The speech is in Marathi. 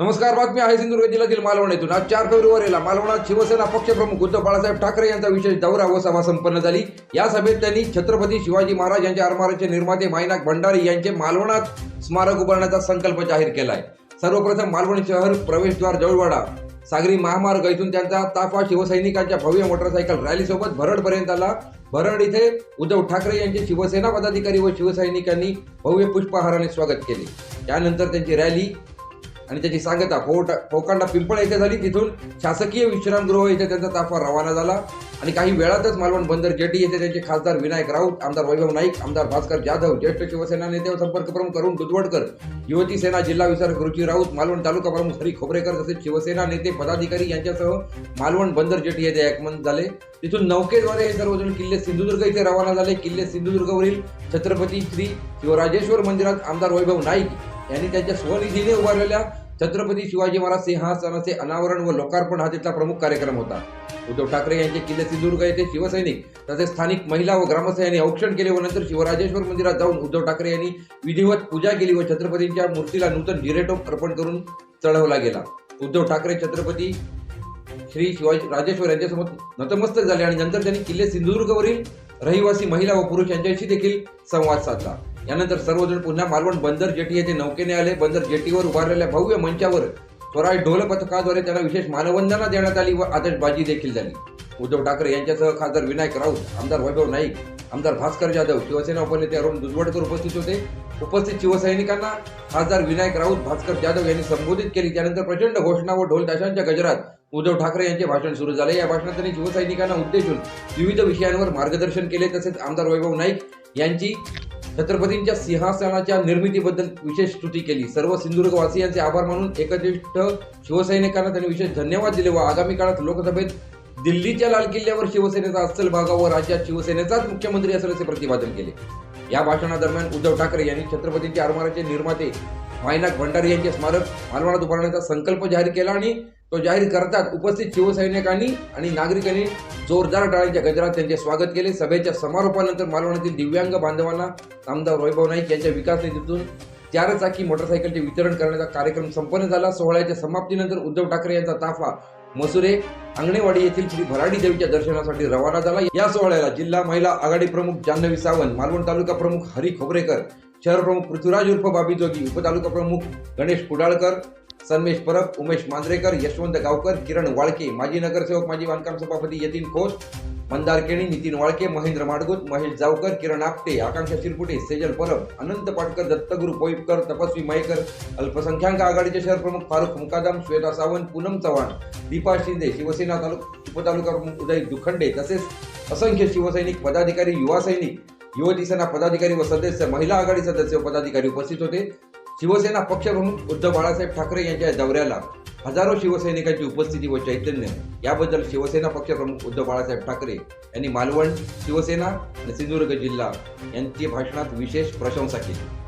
नमस्कार बातमी आहे सिंधुदुर्ग जिल्ह्यातील मालवण येथून. आज चार फेब्रुवारीला मालवणात शिवसेना पक्षप्रमुख उद्धव बाळासाहेब ठाकरे यांचा विशेष दौरा व सभा संपन्न झाली. या सभेत त्यांनी छत्रपती शिवाजी महाराज यांच्या आरमाराचे निर्माते मायनाक भंडारी यांचे मालवणात स्मारक उभारण्याचा संकल्प जाहीर केलाय. सर्वप्रथम मालवण शहर प्रवेशद्वार जवळवाडा सागरी महामार्ग इथून त्यांचा ताफा शिवसैनिकांच्या भव्य मोटरसायकल रॅलीसोबत भरडपर्यंत आला. भरड इथे उद्धव ठाकरे यांचे शिवसेना पदाधिकारी व शिवसैनिकांनी भव्य पुष्पहाराने स्वागत केले. त्यानंतर त्यांची रॅली आणि त्याची सांगता फोट फोकांडा पिंपळ येथे झाली. तिथून शासकीय विश्रामगृह येथे त्यांचा ताफा रवाना झाला. आणि काही वेळातच मालवण बंदर जेटी येथे त्यांचे खासदार विनायक राऊत आमदार वैभव नाईक आमदार भास्कर जाधव ज्येष्ठ शिवसेना नेते व संपर्क प्रमुख अरुण दुधवडकर युवती सेना जिल्हा विचारक रुची राऊत मालवण तालुका प्रमुख हरी खोबरेकर तसेच शिवसेना नेते पदाधिकारी यांच्यासह मालवण बंदर जेटी येथे एकमत झाले. तिथून नौकेद्वारे हे सर्वजण किल्ले सिंधुदुर्ग इथे रवाना झाले. किल्ले सिंधुदुर्गवरील छत्रपती श्री शिवराजेश्वर मंदिरात आमदार वैभव नाईक यांनी त्यांच्या स्वनिधीने उभारलेल्या छत्रपती शिवाजी महाराज सिंहासनाचे अनावरण व लोकार्पण हा तिथला प्रमुख कार्यक्रम होता. उद्धव ठाकरे यांचे किल्ले सिंधुदुर्ग येथे शिवसैनिक तसेच स्थानिक महिला व ग्रामस्थ यांनी औक्षण केले व नंतर शिवराजेश्वर मंदिरात जाऊन उद्धव ठाकरे यांनी विधिवत पूजा केली व छत्रपतींच्या मूर्तीला नूतन जिरेटोप अर्पण करून चढवला गेला. उद्धव ठाकरे छत्रपती श्री शिवाजी राजेश्वर यांच्यासमोर नतमस्तक झाले आणि नंतर त्यांनी किल्ले सिंधुदुर्गवरील रहिवासी महिला व पुरुष यांच्याशी देखील संवाद साधला. यानंतर सर्वजण पुन्हा मालवण बंदर जेटी येथे नौकेने आले. बंदर जेटीवर उभारलेल्या भव्य मंचावर स्वराज ढोल पथकाद्वारे त्यांना विशेष मानवंदना देण्यात आली व आतषबाजी देखील झाली. उद्धव ठाकरे यांच्यासह खासदार विनायक राऊत आमदार वैभव नाईक आमदार भास्कर जाधव शिवसेना उपनेते अरुण दुधवडकर उपस्थित होते. उपस्थित शिवसैनिकांना खासदार विनायक राऊत भास्कर जाधव यांनी संबोधित केली. त्यानंतर प्रचंड घोषणा व ढोल ताशांच्या गजरात उद्धव ठाकरे यांचे भाषण सुरू झाले. या भाषणात त्यांनी शिवसैनिकांना उद्देशून विविध विषयांवर मार्गदर्शन केले. तसेच आमदार वैभव नाईक यांची छत्रपतींच्या सिंहासनाच्या निर्मितीबद्दल विशेष स्तुती केली. सर्व सिंधुदुर्गवासियांचे आभार मानून एकनिष्ठ शिवसैनिकांना त्यांनी विशेष धन्यवाद दिले व आगामी काळात लोकसभेत दिल्लीच्या लाल किल्ल्यावर शिवसेनेचा अस्सल भागावर राज्यात शिवसेनेचाच मुख्यमंत्री असल्याचे प्रतिपादन केले. या भाषणादरम्यान उद्धव ठाकरे यांनी छत्रपतींच्या आरमाराचे निर्माते मायनाक भंडारी यांचे स्मारक मालवणात उभारण्याचा संकल्प जाहीर केला आणि तो जाहीर करतात. उपस्थित शिवसैनिकांनी आणि नागरिकांनी जोरदार टाळ्यांच्या गजरात त्यांचे स्वागत केले. सभेच्या समारोपानंतर मालवणातील दिव्यांग बांधवांना आमदार वैभव नाईक यांच्या विकास निधीतून चार चाकी मोटरसायकलचे वितरण करण्याचा कार्यक्रम संपन्न झाला. सोहळ्याच्या समाप्तीनंतर उद्धव ठाकरे यांचा ताफा मसुरे अंगणेवाडी येथील श्री भराडी देवीच्या दर्शनासाठी रवाना झाला. या सोहळ्याला जिल्हा महिला आघाडी प्रमुख जान्हवी सावंत मालवण तालुका प्रमुख हरी खोबरेकर शहर प्रमुख पृथ्वीराज उर्फ बाबी जोगी उपतालुका प्रमुख गणेश कुडाळकर सन्मेश परब उमेश मांजरेकर यशवंत गावकर किरण वाळके माजी नगरसेवक माजी बांधकाम सभापती यतीन खोस मंदार केणी नितीन वाळके महेंद्र माडगुत महेश जावकर किरण आपटे आकांक्षा शिरपुटे सेजल परब अनंत पाटकर दत्तगुरू पोईपकर तपस्वी मयेकर अल्पसंख्याक आघाडीचे शहर प्रमुख फारुख मुकादम श्वेता सावंत पूनम चव्हाण दीपा शिंदे शिवसेना तालुक उपतालुका प्रमुख उदय दुखंडे तसेच असंख्य शिवसैनिक पदाधिकारी युवा सैनिक युवती सेना पदाधिकारी व सदस्य महिला आघाडी सदस्य पदाधिकारी उपस्थित होते. शिवसेना पक्षप्रमुख उद्धव बाळासाहेब ठाकरे यांच्या दौऱ्याला हजारो शिवसैनिकांची उपस्थिती व चैतन्य. याबद्दल शिवसेना पक्षप्रमुख उद्धव बाळासाहेब ठाकरे यांनी मालवण शिवसेना आणि सिंधुदुर्ग जिल्हा यांची भाषणात विशेष प्रशंसा केली.